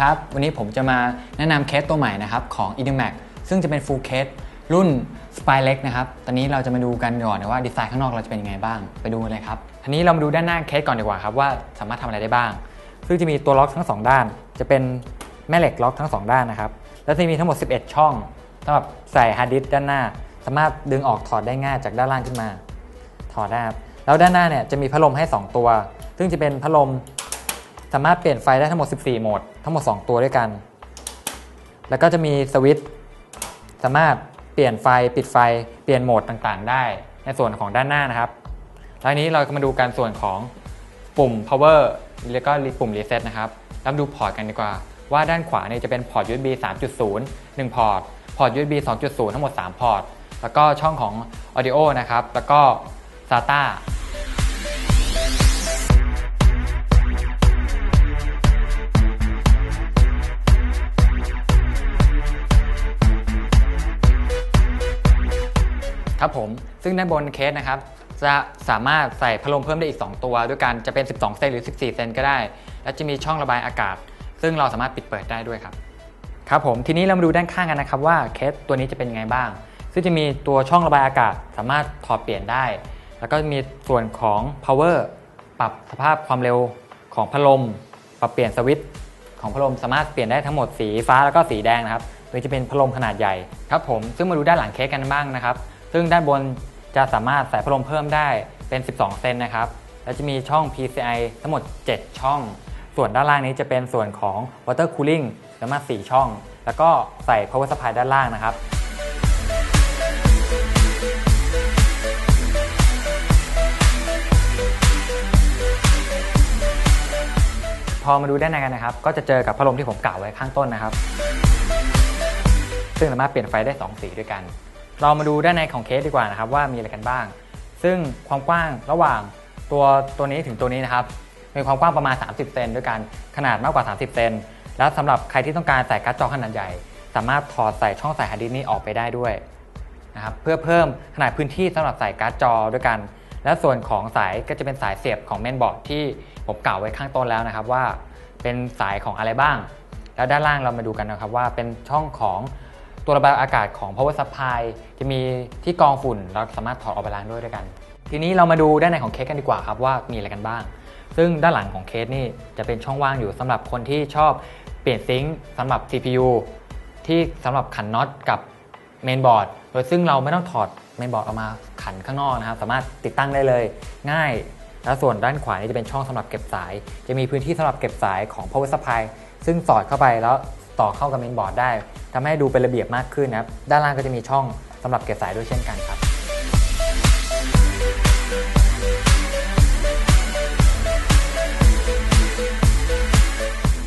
ครับ วันนี้ผมจะมาแนะนำเคสตัวใหม่นะครับของ e d i m a x ซึ่งจะเป็น full case รุ่น s p y l e x นะครับ ตอนนี้เราจะมาดูกันก่อนว่าดีไซน์ข้างนอกเราจะเป็นยังไงบ้าง ไปดูกันเลยครับทีนี้เรามาดูด้านหน้าเคสก่อนดีกว่าครับว่าสามารถทำอะไรได้บ้าง ซึ่งจะมีตัวล็อกทั้ง 2 ด้าน จะเป็นแม่เหล็กล็อกทั้ง 2 ด้านนะครับ แล้วจะมีทั้งหมด 11 ช่องสำหรับใส่ฮาร์ดดิสก์ด้านหน้า สามารถดึงออกถอดได้ง่ายจากด้านล่างขึ้นมา ถอดได้ครับแล้วด้านหน้าเนี่ยจะมีพัดลมให้ 2 ตัว ซึ่งจะเป็นพัดลม สามารถเปลี่ยนไฟได้ทั้งหมด 14 โหมด ทั้งหมด 2 ตัวด้วยกัน แล้วก็จะมีสวิตช์สามารถเปลี่ยนไฟปิดไฟเปลี่ยนโหมดต่างๆ ได้ ในส่วนของด้านหน้านะครับแล้วทีนี้เราก็มาดูการส่วนของปุ่ม power แล้วก็ปุ่ม reset นะครับแล้วมาดูพอร์ตกันดีกว่า ว่าด้านขวาเนี่ยจะเป็นพอร์ต USB 3.0 1 พอร์ต พอร์ต USB 2.0 ทั้งหมด 3 พอร์ต แล้วก็ช่องของ audio นะครับ แล้วก็ SATA ครับผม ซึ่งด้านบนเคสนะครับจะสามารถใส่พัดลมเพิ่มได้อีก 2 ตัว ด้วยกันจะเป็น 12 เซนหรือ 14 เซนก็ได้ และจะมีช่องระบายอากาศ ซึ่งเราสามารถปิดเปิดได้ด้วยครับ ครับผม ทีนี้เรามาดูด้านข้างกันนะครับว่าเคสตัวนี้จะเป็นยังไงบ้าง ซึ่งจะมีตัวช่องระบายอากาศสามารถถอดเปลี่ยนได้ แล้วก็มีส่วนของ power ปรับสภาพความเร็วของพัดลม ปรับเปลี่ยนสวิตช์ของพัดลมสามารถเปลี่ยนได้ทั้งหมดสีฟ้าแล้วก็สีแดงนะครับโดยจะเป็นพัดลมขนาดใหญ่ครับผม ซึ่งมาดูด้านหลังเคสกันบ้างนะครับ ซึ่งด้านบนจะสามารถใส่พัดลมเพิ่มได้เป็น 12 เซนนะครับ แล้วจะมีช่อง PCI ทั้งหมด 7 ช่อง ส่วนด้านล่างนี้จะเป็นส่วนของ water cooling สามารถ4ช่อง แล้วก็ใส่ power supply ด้านล่างนะครับพอมาดูด้านในกันนะครับ ก็จะเจอกับพัดลมที่ผมกล่าวไว้ข้างต้นนะครับ ซึ่งสามารถเปลี่ยนไฟได้ 2 สีด้วยกัน เรามาดูด้านในของเคสดีกว่านะครับว่ามีอะไรกันบ้าง ซึ่งความกว้างระหว่างตัวตัวนี้ถึงตัวนี้นะครับมีความกว้างประมาณ 30 เซนด้วยกันขนาดมากกว่า 30 เซนแล้วสำหรับใครที่ต้องการใส่การ์ดจอขนาดใหญ่ สามารถถอดใส่ช่องใส่ฮาร์ดดิสก์นี้ออกไปได้ด้วยนะครับเพื่อเพิ่มขนาดพื้นที่สำหรับใส่การ์ดจอด้วยกัน และส่วนของสายก็จะเป็นสายเสียบของเมนบอร์ดที่ผมกล่าวไว้ข้างต้นแล้วนะครับว่า เป็นสายของอะไรบ้าง แล้วด้านล่างเรามาดูกันนะครับว่าเป็นช่องของ ตัวระบายอากาศของ power supply จะมีที่กรองฝุ่น เราสามารถถอดออกไปล้างด้วยด้วยกัน ทีนี้เรามาดูด้านในของเคสกันดีกว่าครับว่ามีอะไรกันบ้าง ซึ่งด้านหลังของเคสนี่จะเป็นช่องว่างอยู่สำหรับคนที่ชอบเปลี่ยนซิงค์สำหรับ CPU ที่สำหรับขันน็อตกับเมนบอร์ดโดยซึ่งเราไม่ต้องถอดเมนบอร์ดออกมาขันข้างนอกนะครับ สามารถติดตั้งได้เลย ง่ายแล้วส่วนด้านขวานี่จะเป็นช่องสำหรับเก็บสาย จะมีพื้นที่สำหรับเก็บสายของ power supply ซึ่งสอดเข้าไปแล้ว ต่อเข้ากับเมนบอร์ดได้ทำให้ดูเป็นระเบียบมากขึ้นนะครับ ด้านล่างก็จะมีช่องสำหรับเก็บสายด้วยเช่นกันครับ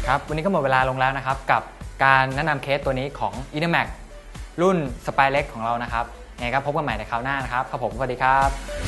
ครับวันนี้ก็หมดเวลาลงแล้วนะครับ กับการแนะนำเคสตัวนี้ของ e n e m a x รุ่น s p y l e x ของเรานะครับยังไงครับพบกันใหม่ในคราวหน้านะครับครับผมสวัสดีครับ